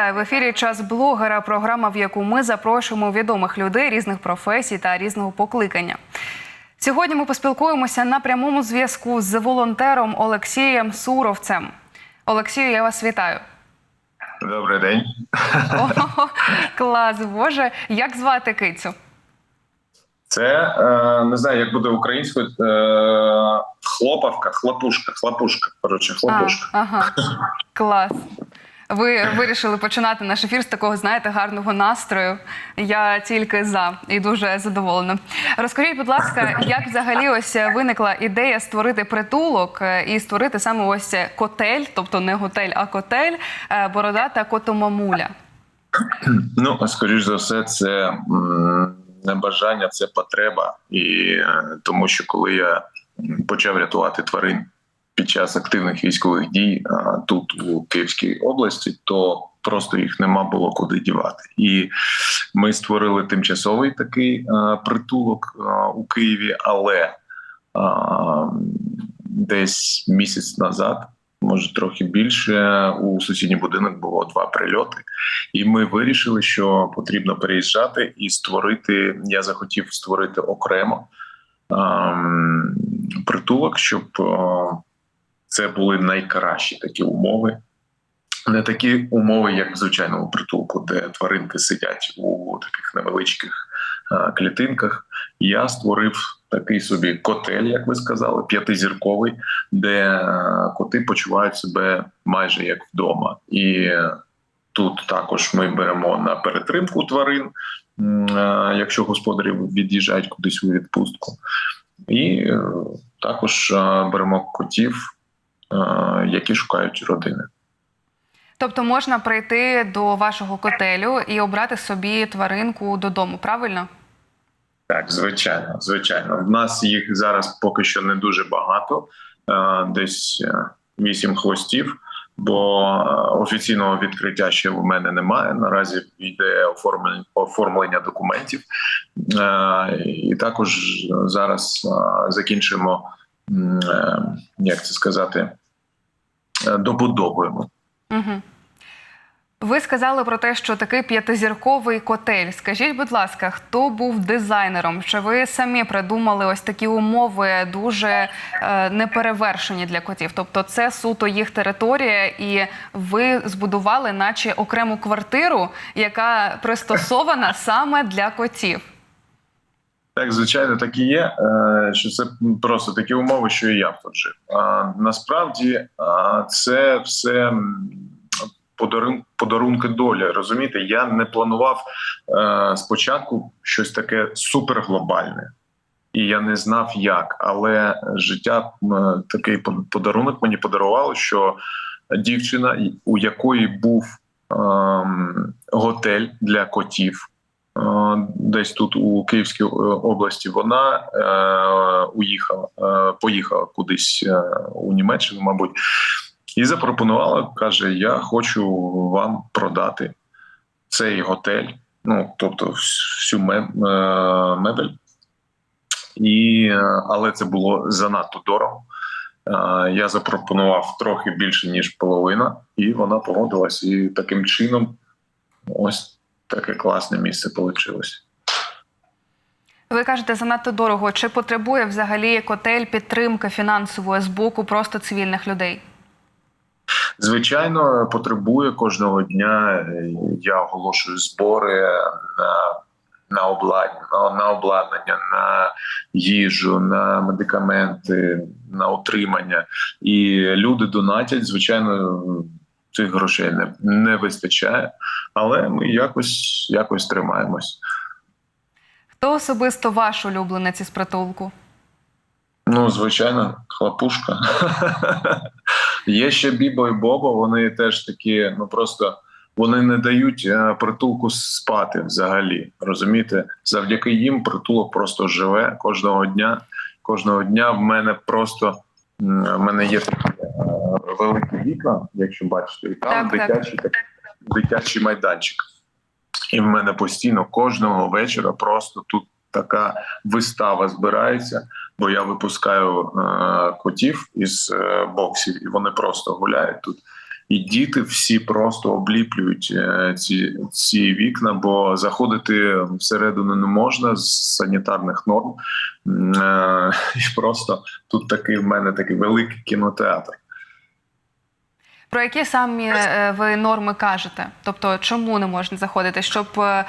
Вітаю в ефірі. Час блогера. Програма, в яку ми запрошуємо відомих людей різних професій та різного покликання. Сьогодні ми поспілкуємося на прямому зв'язку з волонтером Олексієм Суровцем. Олексію, я вас вітаю. Добрий день. О, клас, Боже. Як звати кицю? Це е, не знаю, як буде українською. Е, хлопавка, хлопушка, хлопушка. Коротше, хлопушка. А, ага, клас. Ви вирішили починати наш ефір з такого, знаєте, гарного настрою. Я тільки за і дуже задоволена. Розкажіть, будь ласка, як взагалі ось виникла ідея створити притулок е, і створити саме ось котель, тобто не готель, а котель е, бородата котомамуля. Ну, скоріш за все, це не бажання, це потреба. І е, тому, що коли я почав рятувати тварин під час активних військових дій тут у Київській області, то просто їх нема було куди дівати. І ми створили тимчасовий такий притулок у Києві, але десь місяць назад. Може, трохи більше у сусідній будинок було два прильоти, і ми вирішили, що потрібно переїжджати і створити. Я захотів створити окремо ем, притулок, щоб це були найкращі такі умови. Не такі умови, як в звичайному притулку, де тваринки сидять у таких невеличких клітинках. Я створив такий собі котель, як ви сказали, п'ятизірковий, де коти почувають себе майже як вдома. І тут також ми беремо на перетримку тварин, якщо господарі від'їжджають кудись у відпустку. І е, також беремо котів, які шукають родини. Тобто можна прийти до вашого котелю і обрати собі тваринку додому, правильно? Так, звичайно, звичайно. В нас їх зараз поки що не дуже багато, е, десь е, вісім хвостів. Бо е, офіційного відкриття ще в мене немає. Наразі йде оформлення оформлення документів, Е, і також зараз е, закінчимо, е, як це сказати, е, добудовуємо. Угу. Ви сказали про те, що такий п'ятизірковий котель. Скажіть, будь ласка, хто був дизайнером? Чи ви самі придумали ось такі умови дуже е, неперевершені для котів? Тобто, це суто їх територія, і ви збудували, наче окрему квартиру, яка пристосована саме для котів. Так, звичайно, так і є. е, Що це просто такі умови, що і я тут жив. Насправді це все подарунки долі. Розумієте, я не планував е, спочатку щось таке суперглобальне, і я не знав як. Але життя такий подарунок мені подарувало, що дівчина, у якої був ем, готель для котів. Е, десь тут у Київській е, області вона е, уїхала, поїхала кудись у Німеччину, мабуть, і запропонувала, каже: Я хочу вам продати цей готель, ну тобто всю мебель. І, але це було занадто дорого. Я запропонував трохи більше ніж половина, і вона погодилась. І таким чином, ось таке класне місце вийшло. Ви кажете, занадто дорого. Чи потребує взагалі котель підтримки фінансової з боку просто цивільних людей? Звичайно, потребує кожного дня. Я оголошую збори на, на обладнання, на, на обладнання, на їжу, на медикаменти, на утримання. І люди донатять. Звичайно, цих грошей не, не вистачає, але ми якось, якось тримаємось. Хто особисто ваш улюбленець із притулку? Ну, звичайно, хлопушка. Є ще Бібо і Бобо, вони теж такі, ну просто вони не дають е, притулку спати взагалі. Розумієте, завдяки їм притулок просто живе кожного дня. Кожного дня в мене просто в мене є такі великі вікна, якщо бачите, і там Так, так. дитячий, так, дитячий майданчик. І в мене постійно кожного вечора просто тут така вистава збирається, бо я випускаю е, котів із е, боксів, і вони просто гуляють тут. і діти всі просто обліплюють е, ці, ці вікна, бо заходити всередину не можна з санітарних норм. Е, І просто тут такий в мене такий великий кінотеатр. Про які самі е, ви норми кажете? Тобто, чому не можна заходити, щоб е,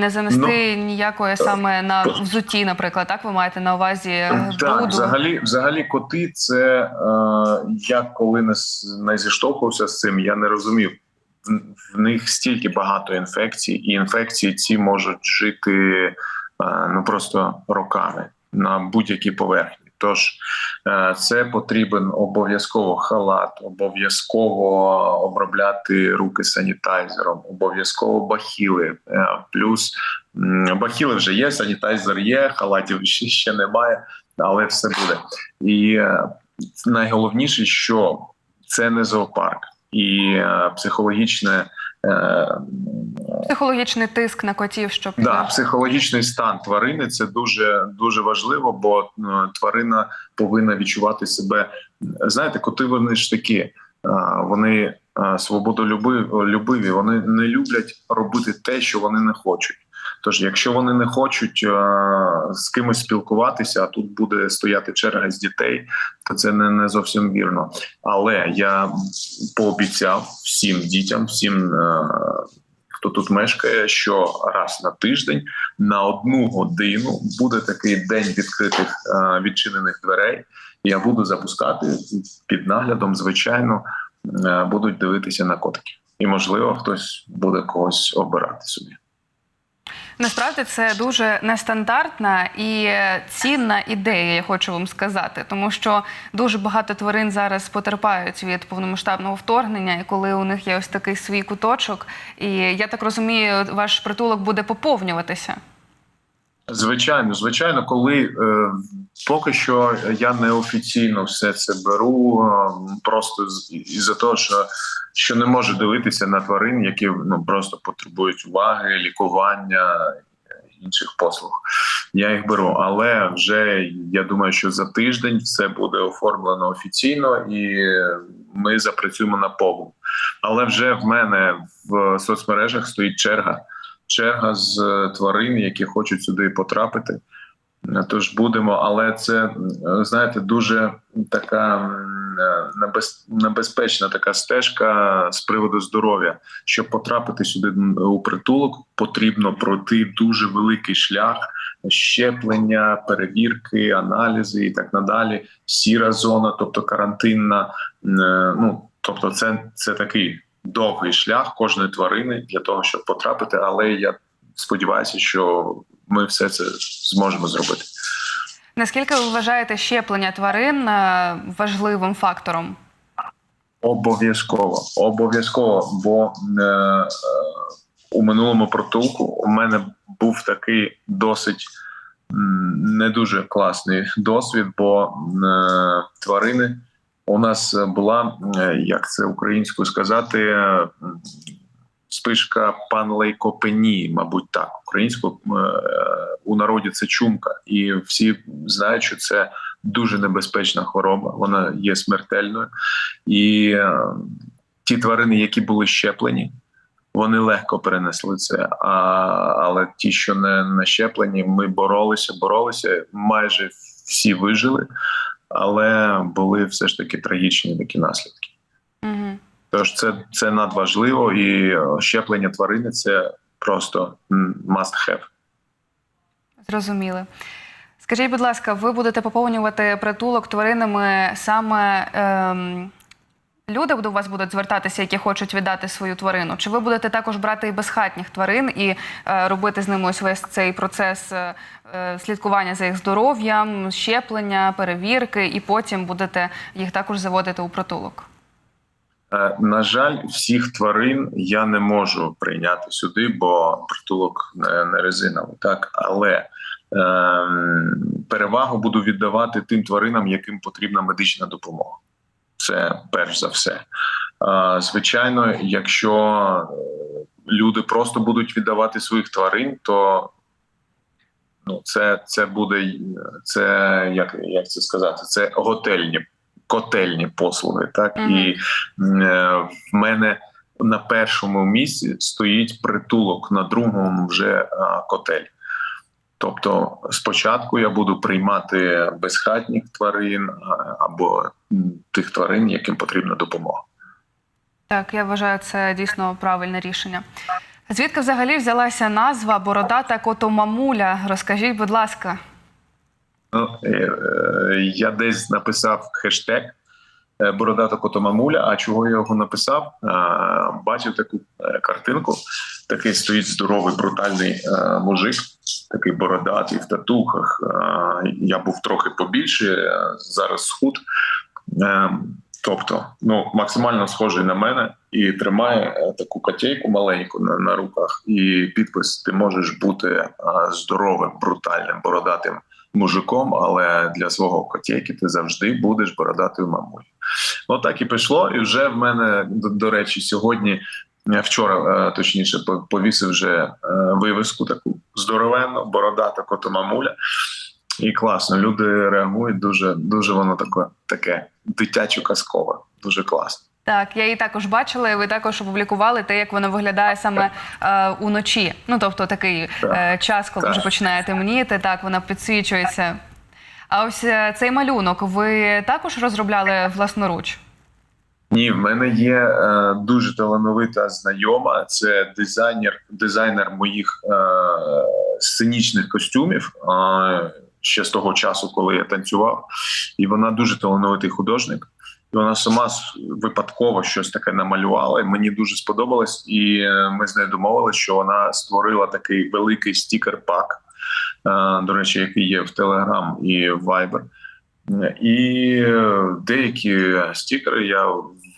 не занести ніякої саме на взутті, наприклад, так ви маєте на увазі е, Так, взагалі, взагалі, коти, це е, я коли не, не зіштовхувався з цим, я не розумів. В- них стільки багато інфекцій, і інфекції ці можуть жити е, ну просто роками на будь-якій поверхні. Тож е, це потрібен обов'язково халат, обов'язково обробляти руки санітайзером, обов'язково бахіли. Е, плюс бахіли вже є, санітайзер є, халатів ще, немає, але все буде. І е, найголовніше, що це не зоопарк, і е, психологічне. Психологічний тиск на котів, щоб Да, психологічний стан тварини це дуже дуже важливо, бо е, тварина повинна відчувати себе. Знаєте, коти вони ж такі, е, вони е, свободолюбиві, вони не люблять робити те, що вони не хочуть. Тож, якщо вони не хочуть е, з кимось спілкуватися, а тут буде стояти черга з дітей, то це не, не зовсім вірно. Але я пообіцяв всім дітям, всім. е, Хто тут мешкає, що раз на тиждень на одну годину буде такий день відкритих е, відчинених дверей. Я буду запускати під наглядом. Звичайно, будуть дивитися на котиків, і можливо, хтось буде когось обирати собі. Насправді це дуже нестандартна і цінна ідея, я хочу вам сказати, тому що дуже багато тварин зараз потерпають від повномасштабного вторгнення, і коли у них є ось такий свій куточок, і я так розумію, ваш притулок буде поповнюватися. Звичайно, звичайно, коли е, поки що я неофіційно все це беру, е, просто з із-за того, що, що не можу дивитися на тварин, які ну просто потребують уваги, лікування інших послуг. Я їх беру, але вже я думаю, що за тиждень все буде оформлено офіційно, і ми запрацюємо на повну. Але вже в мене в соцмережах стоїть черга черга з е, тварин, які хочуть сюди потрапити. Е, Тож будемо, але це е, знаєте, дуже така небезпечна така стежка з приводу здоров'я. Щоб потрапити сюди у притулок, потрібно пройти дуже великий шлях щеплення, перевірки, аналізи і так надалі. Сіра зона, тобто карантинна. Ну тобто, це, це такий довгий шлях кожної тварини для того, щоб потрапити. Але я сподіваюся, що ми все це зможемо зробити. Наскільки ви вважаєте щеплення тварин е, важливим фактором? Обов'язково, обов'язково, бо е, е, у минулому притулку у мене був такий досить не дуже класний досвід, бо е, тварини у нас була, е, як це українською сказати, е, спишка панлейкопенії, мабуть, так. Українською е, у народі це чумка, і всі знають, що це дуже небезпечна хвороба. Вона є смертельною. І е, ті тварини, які були щеплені, вони легко перенесли це. А, але ті, що не, не щеплені, ми боролися, боролися. Майже всі вижили, але були все ж таки трагічні такі наслідки. Угу. Тож це, це надважливо, і е, щеплення тварини це просто must have. Зрозуміли. Скажіть, будь ласка, ви будете поповнювати притулок тваринами саме ем, люди до вас будуть звертатися, які хочуть віддати свою тварину? Чи ви будете також брати і безхатніх тварин і е, робити з ними ось весь цей процес е, е, слідкування за їх здоров'ям, щеплення, перевірки, і потім будете їх також заводити у притулок? Е, На жаль, всіх тварин я не можу прийняти сюди, бо притулок не, резиновий. Так, але ем, перевагу буду віддавати тим тваринам, яким потрібна медична допомога. Це перш за все. Е, Звичайно, якщо е, люди просто будуть віддавати своїх тварин, то ну, це, це буде це як, як це сказати? Це готельні котельні послуги. Так Мгм. і е, в мене на першому місці стоїть притулок, на другому вже е, котель. Тобто, спочатку я буду приймати безхатніх тварин або тих тварин, яким потрібна допомога. Так, я вважаю, це дійсно правильне рішення. Звідки взагалі взялася назва Бородата Котомамуля? Розкажіть, будь ласка. Ну, е, е, я десь написав хештег е, Бородата Котомамуля. А чого я його написав? Е, Бачив таку е, картинку. Такий стоїть здоровий, брутальний е, мужик, такий бородатий в татухах. Е, Я був трохи побільше, е, зараз схуд. Е, Тобто, ну максимально схожий на мене і тримає е, таку котейку маленьку на, на руках. І підпис: ти можеш бути е, здоровим, брутальним, бородатим мужиком, але для свого котейки ти завжди будеш бородатою мамою. Ну так і пішло. І вже в мене до, до речі, сьогодні, вчора, е, точніше, повісив вже е, вивіску таку здоровенну, бородата котомамуля. І класно, люди реагують дуже, дуже воно таке, таке дитячо казкове, дуже класно. Так, я її також бачила, і ви також опублікували те, як вона виглядає саме е, уночі. Ну тобто такий е, час, коли вже починає темніти, так вона підсвічується. А ось е, цей малюнок ви також розробляли власноруч? Ні, в мене є е, дуже талановита знайома. Це дизайнер, дизайнер моїх е, сценічних костюмів. Е, ще з того часу, коли я танцював, і вона дуже талановитий художник. І вона сама випадково щось таке намалювала. І мені дуже сподобалось. І е, ми з нею домовилися, що вона створила такий великий стікер-пак, е, до речі, який є в Telegram і в Viber. І е, деякі стікери я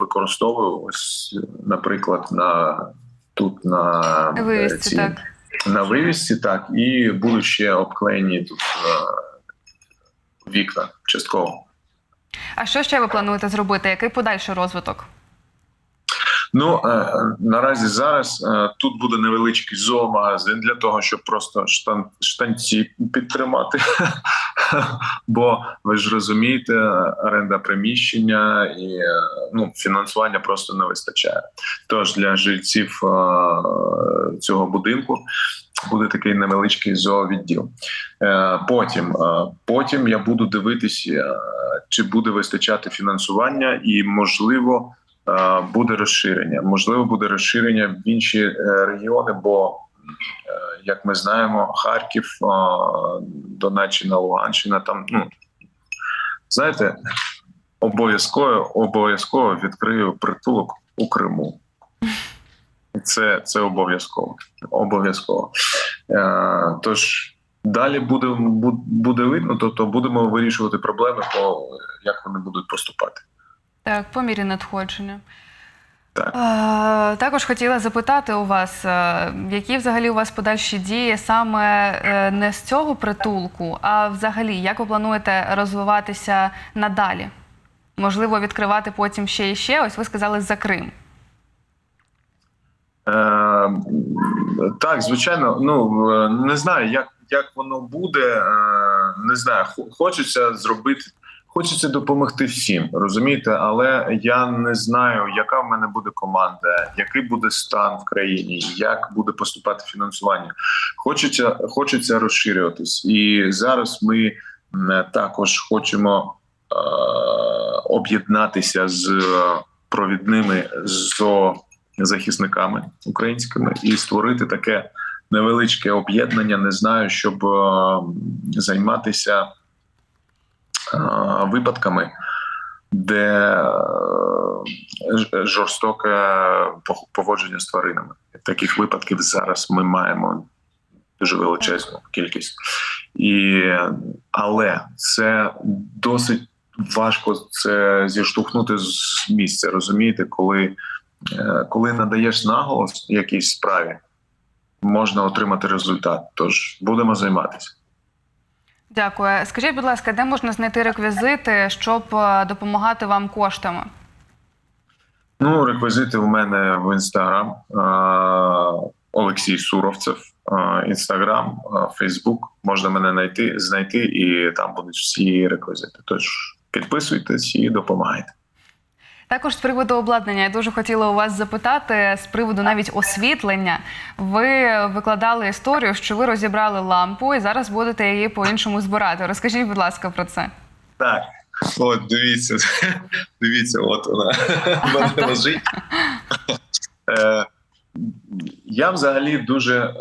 використовую ось, наприклад, на тут на Вивісці, ці- так. на вивісці, так, і будуть ще обклеєні тут вікна частково. А що ще ви плануєте зробити? Який подальший розвиток? Ну е, наразі зараз е, тут буде невеличкий зоомагазин для того, щоб просто штан, штанці підтримати. Бо ви ж розумієте, оренда приміщення і е, ну, фінансування просто не вистачає. Тож для жильців цього будинку буде такий невеличкий зоовідділ. Потім, потім я буду дивитися, чи буде вистачати фінансування, і можливо буде розширення. Можливо, буде розширення в інші е, регіони, бо е, як ми знаємо, Харків, е, Донеччина, Луганщина там ну знаєте, обов'язково обов'язково відкрию притулок у Криму. Це, це обов'язково. Обов'язково. Е, тож далі буде, буде видно, тобто будемо вирішувати проблеми, по як вони будуть поступати. Так, по мірі надходження. Так. Також хотіла запитати у вас, які взагалі у вас подальші дії саме е, не з цього притулку, а взагалі, як ви плануєте розвиватися надалі? Можливо, відкривати потім ще і ще. Ось ви сказали за Крим. Е, так, звичайно, ну е, не знаю, як, як воно буде. Е, не знаю, хочеться зробити, хочеться допомогти всім, розумієте, але я не знаю, яка в мене буде команда, який буде стан в країні, як буде поступати фінансування. Хочеться, хочеться розширюватись, і зараз ми також хочемо е, об'єднатися з провідними зо захисниками українськими і створити таке невеличке об'єднання. Не знаю, щоб е, займатися випадками, де е, жорстоке поводження з тваринами. Таких випадків зараз ми маємо дуже величезну кількість, і але це досить важко це зіштовхнути з місця. Розумієте, коли Е, коли надаєш наголос якійсь справі, можна отримати результат. Тож будемо займатися. Дякую. Скажіть, будь ласка, де можна знайти реквізити, щоб е, допомагати вам коштами? Ну, реквізити у мене в інстаграм Олексій Суровцев, інстаграм, Фейсбук. Можна мене знайти, знайти, і там будуть всі реквізити. Тож Підписуйтесь і допомагайте. Також з приводу обладнання я дуже хотіла у вас запитати з приводу навіть освітлення. Ви викладали історію, що ви розібрали лампу і зараз будете її по-іншому збирати. Розкажіть, будь ласка, про це. Так, от дивіться, дивіться, от вона лежить. Е, Я взагалі дуже е,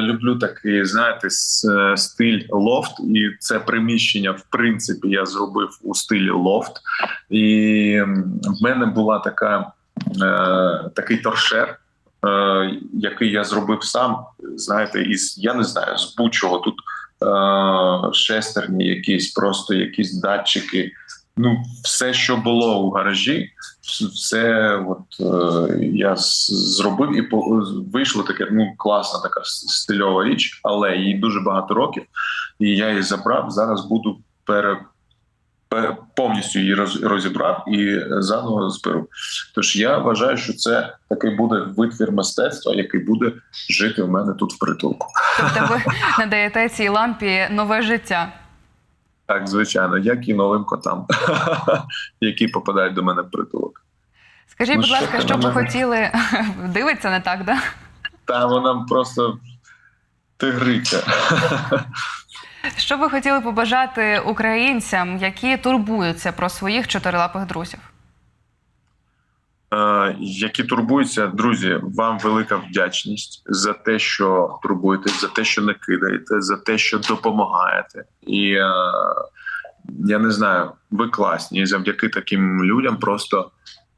люблю такий, знаєте, е, стиль лофт, і це приміщення, в принципі, я зробив у стилі лофт. І в мене була така, е, такий торшер, е, який я зробив сам. Знаєте, із я не знаю, з будь-чого тут е, шестерні, якісь просто якісь датчики. Ну, все, що було у гаражі, все от е, я зробив і по, вийшло таке ну класна така стильова річ, але їй дуже багато років, і я її забрав. Зараз буду пере, пе- повністю її роз, розібрав і заново зберу. Тож я вважаю, що це такий буде витвір мистецтва, який буде жити у мене тут в притулку. Тобто ви надаєте цій лампі нове життя. Так, звичайно, як і новим котам, які попадають до мене в притулок. Скажіть, Ну, будь ласка, що б ви хотіли дивиться не так, да? Та вона просто тигриця. Що б ви хотіли побажати українцям, які турбуються про своїх чотирилапих друзів? Е, які турбуються, друзі, вам велика вдячність за те, що турбуєтесь, за те, що не кидаєте, за те, що допомагаєте. І е, я не знаю, ви класні. І завдяки таким людям просто,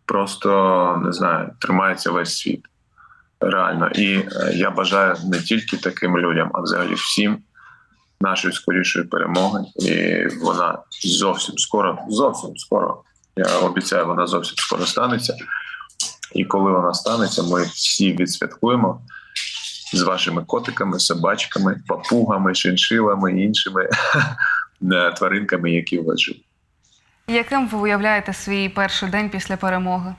просто не знаю, тримається весь світ. Реально. І е, я бажаю не тільки таким людям, а взагалі всім нашої скорішої перемоги. І вона зовсім скоро, зовсім скоро. Я обіцяю, вона зовсім скоро станеться. І коли вона станеться, ми всі відсвяткуємо з вашими котиками, собачками, папугами, шиншилами і іншими е, тваринками, які у вас живуть. Яким ви уявляєте свій перший день після перемоги?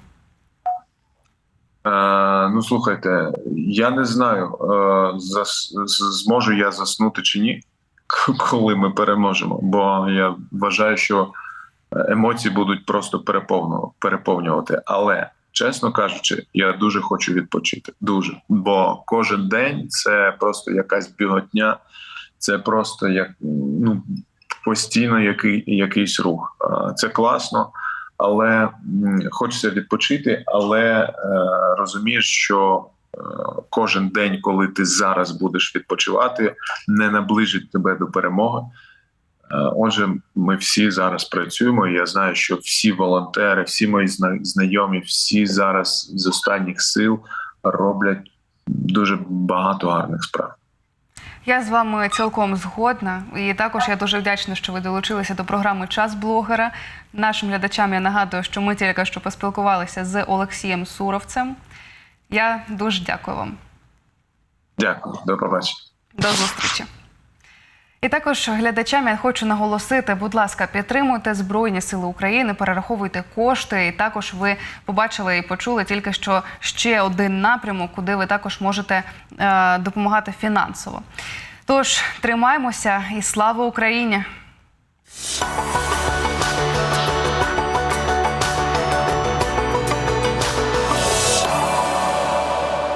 Е, ну слухайте, я не знаю, е, зас, зможу я заснути чи ні, коли ми переможемо. Бо я вважаю, що емоції будуть просто переповнювати. Але чесно кажучи, я дуже хочу відпочити. Дуже. Бо кожен день це просто якась біготня, це просто як ну постійно який, якийсь рух. Це класно але хочеться відпочити, але е, розумієш, що е, кожен день, коли ти зараз будеш відпочивати, не наближить тебе до перемоги. Е, Отже, ми всі зараз працюємо. Я знаю, що всі волонтери, всі мої знайомі, всі зараз з останніх сил роблять дуже багато гарних справ. Я з вами цілком згодна, і також я дуже вдячна, що ви долучилися до програми Час блогера. Нашим глядачам я нагадую, що ми тільки що поспілкувалися з Олексієм Суровцем. Я дуже дякую вам. Дякую, до побачення. До зустрічі. І також глядачам я хочу наголосити, будь ласка, підтримуйте Збройні Сили України, перераховуйте кошти. І також ви побачили і почули тільки що ще один напрямок, куди ви також можете е, допомагати фінансово. Тож тримаймося і слава Україні!